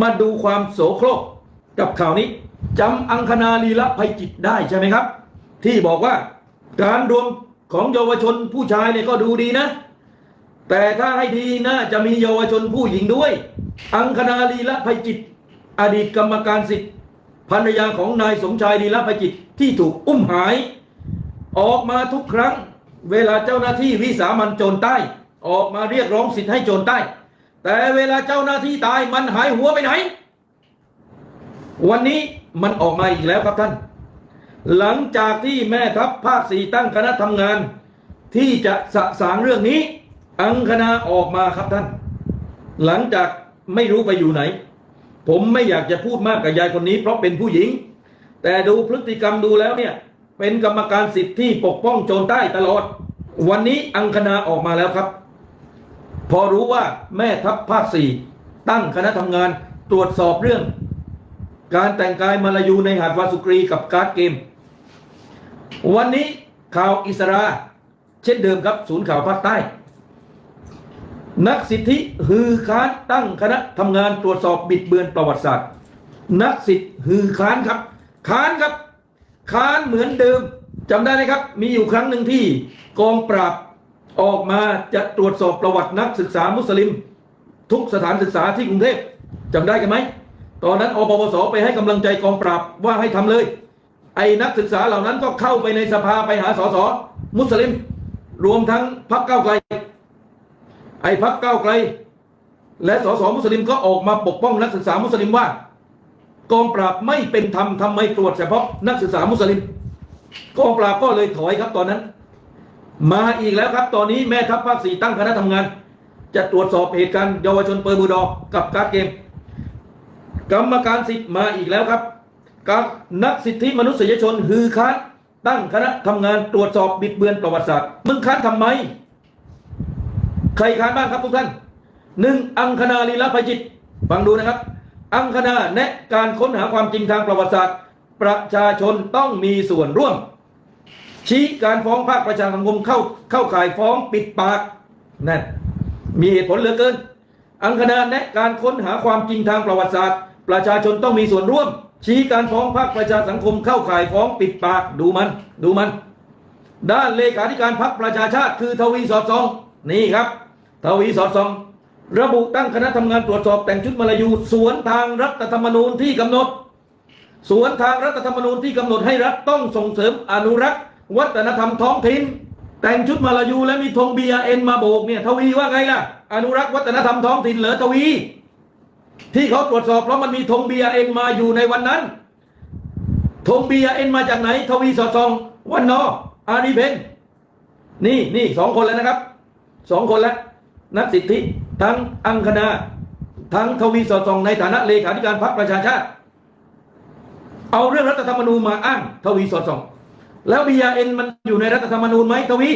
มาดูความโสโครกกับข่าวนี้จำอังคณาลีละภัยจิตได้ใช่ไหมครับ ที่บอกว่าการรวมของเยาวชนผู้ชายเนี่ยก็ดูดีนะ แต่ถ้าให้ดีน่าจะมีเยาวชนผู้หญิงด้วย อังคณาลีละภัยจิต อดีตกรรมการสิทธิ์ภรรยาของนายสมชายลีละภัยจิตที่ถูกอุ้มหาย ออกมาทุกครั้ง เวลาเจ้าหน้าที่วิสามันโจรใต้ ออกมาเรียกร้องสิทธิ์ให้โจรใต้ แต่เวลาเจ้าหน้าที่ตายมันหายหัวไปไหน วันนี้มันออกมาอีกแล้วครับท่าน หลังจากที่แม่ทัพภาคสี่ตั้งคณะทำงาน ที่จะสะสางเรื่องนี้ อังคณาออกมาครับท่าน หลังจากไม่รู้ไปอยู่ไหน ผมไม่อยากจะพูดมากกับยายคนนี้ เพราะเป็นผู้หญิง แต่ดูพฤติกรรมดูแล้วเนี่ย เป็นกรรมการสิทธิ์ที่ปกป้องโจรใต้ตลอด วันนี้อังคณาออกมาแล้วครับ พอรู้ว่าแม่ทัพภาคสี่ตั้งคณะทำงานตรวจสอบเรื่อง การแต่งกายมาลายูในหาดวาสุกรีกับการ์ดเกม วันนี้ข่าวอิสรา เช่นเดิมครับศูนย์ข่าวภาคใต้ นักสิทธิฮือค้านตั้งคณะทำงานตรวจสอบบิดเบือนประวัติศาสตร์ นักสิทธิฮือค้านครับ ค้านครับ ค้านเหมือนเดิมจำได้ไหมครับ มีอยู่ครั้งหนึ่งที่กองปราบ ออกมาจะตรวจสอบประวัตินักศึกษามุสลิม ทุกสถานศึกษาที่กรุงเทพจำได้กันไหม ตอนนั้นอปปสไปให้กำลังใจกองปราบว่าให้ทำเลย ไอ้นักศึกษาเหล่านั้นก็เข้าไปในสภาไปหาสสมุสลิม รวมทั้งพรรคก้าไกล ไอ้พรรคก้าไกล และสสมุสลิมก็ออกมาปกป้องนักศึกษามุสลิมว่ากองปราบไม่เป็นธรรมทำไมตรวจเฉพาะนักศึกษามุสลิมกองปราบก็เลยถอยครับตอนนั้น มาอีกแล้วครับ ตอนนี้แม่ทัพภาคสี่ตั้งคณะทำงาน จะตรวจสอบเหตุการณ์เยาวชนเปอร์บูดอร์กับการ์ดเกม กรรมการสิทธิ์มาอีกแล้วครับกับนักสิทธิมนุษยชนฮือค้านตั้งคณะทำงานตรวจสอบบิดเบือนประวัติศาสตร์มึงค้านทำไม ใครค้านบ้างครับทุกท่านหนึ่งอังคณาลีลาภัยจิตฟังดูนะครับ อังคณาแนะการค้นหาความจริงทางประวัติศาสตร์ ประชาชนต้องมีส่วนร่วม ชี้การฟ้องภาคประชาสังคมเข้าเข้าข่ายฟ้องปิดปากนั่นมีเหตุผลเหลือเกิน อังคณาแนะการค้นหาความจริงทางประวัติศาสตร์ ประชาชนต้องมีส่วนร่วม ชี้การฟ้องภาคประชาสังคมเข้าข่ายฟ้องปิดปากดูมันดูมัน ด้านเลขาธิการพรรคประชาชาติ คือทวีสอดส่องนี่ครับ ทวีสอดส่องระบุตั้งคณะทำงานตรวจสอบแต่งชุดมาลายูสวนทางรัฐธรรมนูญที่กำหนด สวนทางรัฐธรรมนูญที่กำหนดให้รัฐต้องส่งเสริมอนุรักษ์ วัฒนธรรมท้องถิ่นแต่งชุดมาลายูและมีธง BRN มาโบกเนี่ยทวีว่าไงล่ะ อนุรักษ์วัฒนธรรมท้องถิ่นเหรอทวี ที่เขาตรวจสอบเพราะมันมีธง BRN มาอยู่ในวันนั้นธง BRN มาจากไหน ทวีสอดส่อง วันนออารีเพนนี่นี่สองคนแล้วนะครับสองคนแล้วนักสิทธิทั้งอังคณาทั้งทวีสอดส่องในฐานะเลขาธิการพรรคประชาชาติ เอาเรื่องรัฐธรรมนูญมาอ้างทวีสอดส่อง แล้ว BRN มันอยู่ในรัฐธรรมนูญไหมทวี